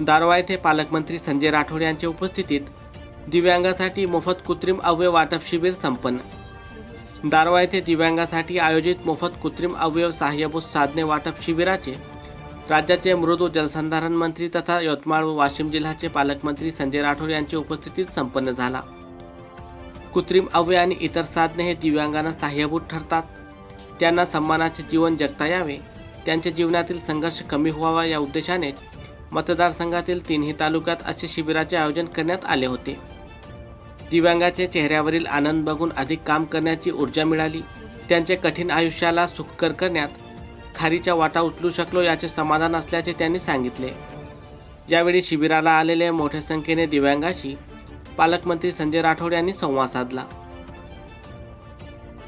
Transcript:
दारवा येथे पालकमंत्री संजय राठोड यांच्या उपस्थितीत दिव्यांगासाठी मोफत कृत्रिम अवयव वाटप शिबिर संपन्न. दारवा येथे दिव्यांगासाठी आयोजित मोफत कृत्रिम अवयव सहाय्यभूत साधने वाटप शिबिराचे राज्याचे मृदू जलसंधारण मंत्री तथा यवतमाळ व वाशिम जिल्ह्याचे पालकमंत्री संजय राठोड यांच्या उपस्थितीत संपन्न झाला. कृत्रिम अवयव आणि इतर साधने हे दिव्यांगांना सहाय्यभूत ठरतात. त्यांना सन्मानाचे जीवन जगता यावे. त्यांच्या जीवनातील संघर्ष कमी व्हावा या उद्देशाने मतदारसंघातील तिन्ही तालुक्यात असे शिबिराचे आयोजन करण्यात आले होते. दिव्यांगाच्या चेहऱ्यावरील आनंद बघून अधिक काम करण्याची ऊर्जा मिळाली. त्यांच्या कठीण आयुष्याला सुखकर करण्यात खारीच्या वाटा उचलू शकलो याचे समाधान असल्याचे त्यांनी सांगितले. यावेळी शिबिराला आलेल्या मोठ्या संख्येने दिव्यांगाशी पालकमंत्री संजय राठोड यांनी संवाद साधला.